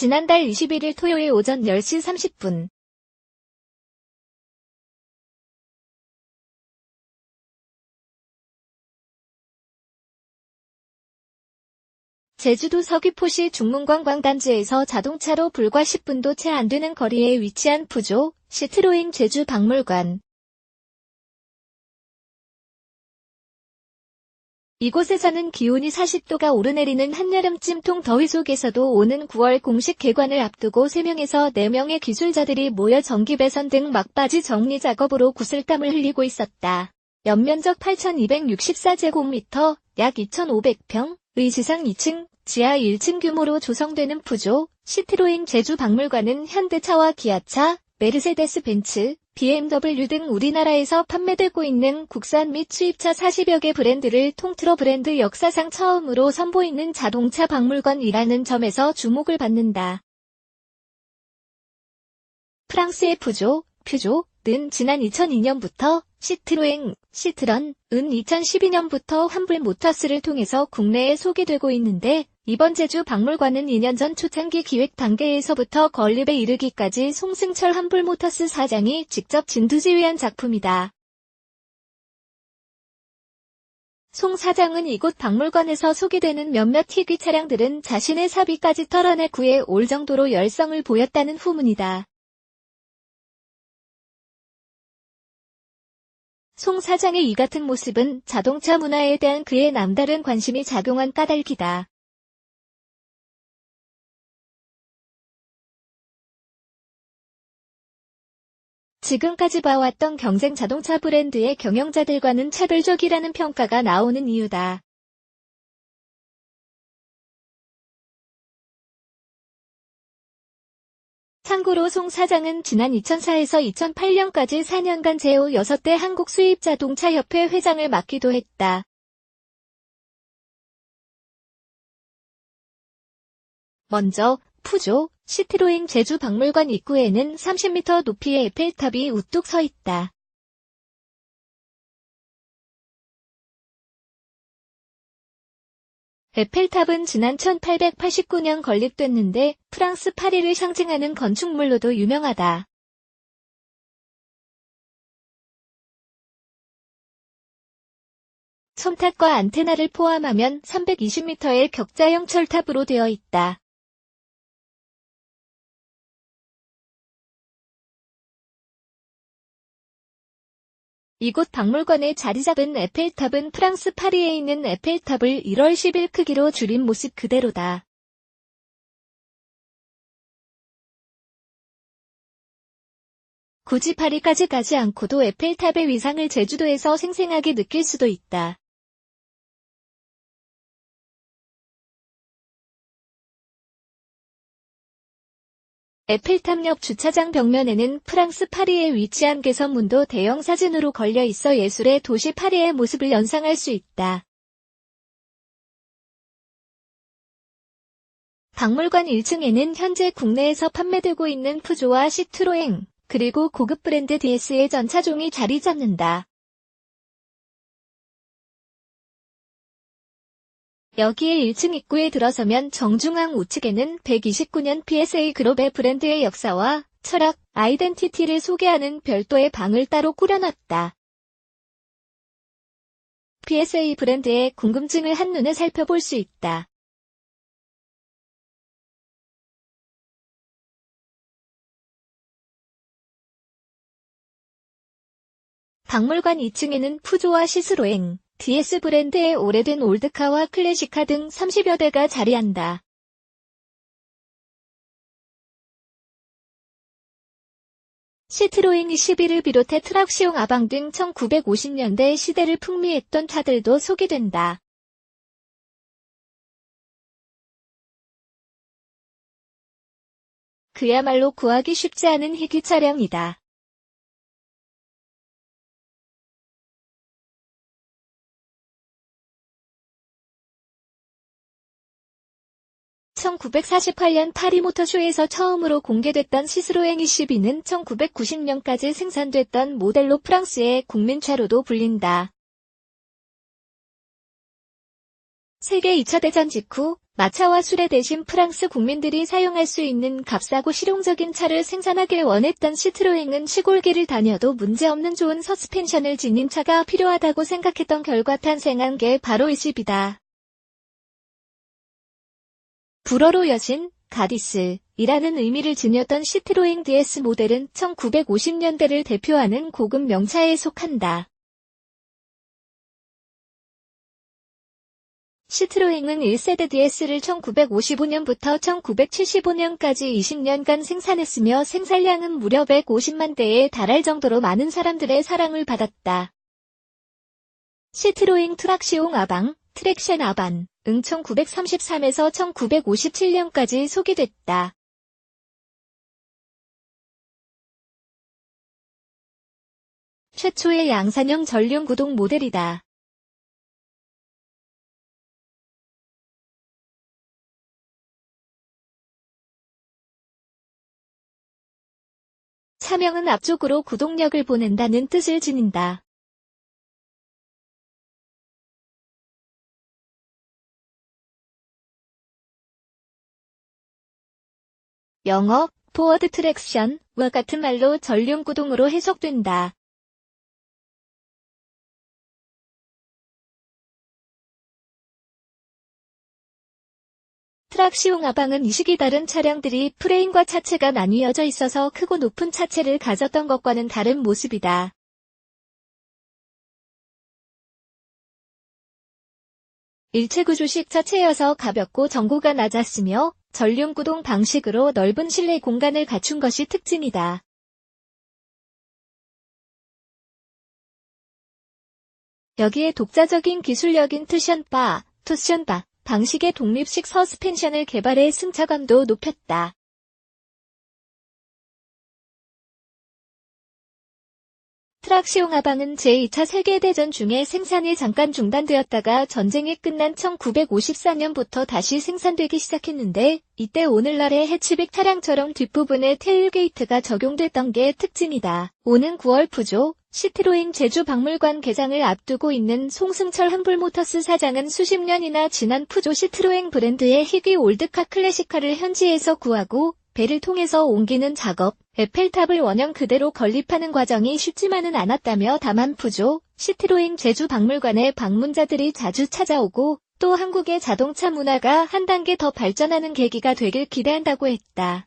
지난달 21일 토요일 오전 10시 30분 제주도 서귀포시 중문관 광단지에서 자동차로 불과 10분도 채 안 되는 거리에 위치한 푸조 시트로잉 제주 박물관. 이곳에서는 기온이 40도가 오르내리는 한여름 찜통 더위 속에서도 오는 9월 공식 개관을 앞두고 3명에서 4명의 기술자들이 모여 전기 배선 등 막바지 정리 작업으로 구슬땀을 흘리고 있었다. 연면적 8,264제곱미터, 약 2,500평, 의 지상 2층, 지하 1층 규모로 조성되는 푸조, 시트로잉 제주 박물관은 현대차와 기아차, 메르세데스 벤츠, BMW 등 우리나라에서 판매되고 있는 국산 및 수입차 40여 개 브랜드를 통틀어 브랜드 역사상 처음으로 선보이는 자동차 박물관이라는 점에서 주목을 받는다. 프랑스의 푸조, 퓨조는 지난 2002년부터 시트로행, 시트런, 은 2012년부터 환불 모터스를 통해서 국내에 소개되고 있는데 이번 제주 박물관은 2년 전 초창기 기획 단계에서부터 건립에 이르기까지 송승철 환불 모터스 사장이 직접 진두지휘한 작품이다. 송 사장은 이곳 박물관에서 소개되는 몇몇 희귀 차량들은 자신의 사비까지 털어내 구해 올 정도로 열성을 보였다는 후문이다. 송 사장의 이 같은 모습은 자동차 문화에 대한 그의 남다른 관심이 작용한 까닭이다. 지금까지 봐왔던 경쟁 자동차 브랜드의 경영자들과는 차별적이라는 평가가 나오는 이유다. 참고로 송 사장은 지난 2004에서 2008년까지 4년간 제오 6대 한국 수입자동차협회 회장을 맡기도 했다. 먼저 푸조 시트로잉 제주 박물관 입구에는 30m 높이의 에펠탑이 우뚝 서 있다. 에펠탑은 지난 1889년 건립됐는데 프랑스 파리를 상징하는 건축물로도 유명하다. 솜탑과 안테나를 포함하면 320m의 격자형 철탑으로 되어 있다. 이곳 박물관에 자리 잡은 에펠탑은 프랑스 파리에 있는 에펠탑을 1월 10일 크기로 줄인 모습 그대로다. 굳이 파리까지 가지 않고도 에펠탑의 위상을 제주도에서 생생하게 느낄 수도 있다. 에펠탑 옆 주차장 벽면에는 프랑스 파리에 위치한 개선문도 대형 사진으로 걸려 있어 예술의 도시 파리의 모습을 연상할 수 있다. 박물관 1층에는 현재 국내에서 판매되고 있는 푸조와 시트로행, 그리고 고급 브랜드 DS의 전차종이 자리 잡는다. 여기에 1층 입구에 들어서면 정중앙 우측에는 129년 PSA 그룹의 브랜드의 역사와 철학, 아이덴티티를 소개하는 별도의 방을 따로 꾸려놨다. PSA 브랜드의 궁금증을 한눈에 살펴볼 수 있다. 박물관 2층에는 푸조와 시스로행, DS 브랜드의 오래된 올드카와 클래식카 등 30여 대가 자리한다. 시트로인 21을 비롯해 트럭시용 아방 등 1950년대 시대를 풍미했던 차들도 소개된다. 그야말로 구하기 쉽지 않은 희귀 차량이다. 1948년 파리 모터쇼에서 처음으로 공개됐던 시스로행 22는 1990년까지 생산됐던 모델로 프랑스의 국민차로도 불린다. 세계 2차 대전 직후 마차와 수레 대신 프랑스 국민들이 사용할 수 있는 값싸고 실용적인 차를 생산하길 원했던 시트로행은 시골길을 다녀도 문제없는 좋은 서스펜션을 지닌 차가 필요하다고 생각했던 결과 탄생한 게 바로 이 집이다. 불어로 여신, 가디스, 이라는 의미를 지녔던 시트로행 DS 모델은 1950년대를 대표하는 고급 명차에 속한다. 시트로행은 1세대 DS를 1955년부터 1975년까지 20년간 생산했으며 생산량은 무려 150만 대에 달할 정도로 많은 사람들의 사랑을 받았다. 시트로행 트락시옹 아방, 트랙션 아반, 응 1933에서 1957년까지 소개됐다. 최초의 양산형 전륜 구동 모델이다. 차명은 앞쪽으로 구동력을 보낸다는 뜻을 지닌다. 영어, 포워드 트랙션과 같은 말로 전륜 구동으로 해석된다. 트락시용 아방은 이 시기 다른 차량들이 프레임과 차체가 나뉘어져 있어서 크고 높은 차체를 가졌던 것과는 다른 모습이다. 일체 구조식 차체여서 가볍고 전고가 낮았으며 전륜 구동 방식으로 넓은 실내 공간을 갖춘 것이 특징이다. 여기에 독자적인 기술력인 트션바, 투션바, 방식의 독립식 서스펜션을 개발해 승차감도 높였다. 트락시옹 하방은 제2차 세계대전 중에 생산이 잠깐 중단되었다가 전쟁이 끝난 1954년부터 다시 생산되기 시작했는데 이때 오늘날의 해치빅 차량처럼 뒷부분에 테일게이트가 적용됐던 게 특징이다. 오는 9월 푸조 시트로잉 제주 박물관 개장을 앞두고 있는 송승철 한불모터스 사장은 수십 년이나 지난 푸조 시트로잉 브랜드의 희귀 올드카 클래식카를 현지에서 구하고 배를 통해서 옮기는 작업, 에펠탑을 원형 그대로 건립하는 과정이 쉽지만은 않았다며 다만 푸조, 시트로잉 제주 박물관에 방문자들이 자주 찾아오고 또 한국의 자동차 문화가 한 단계 더 발전하는 계기가 되길 기대한다고 했다.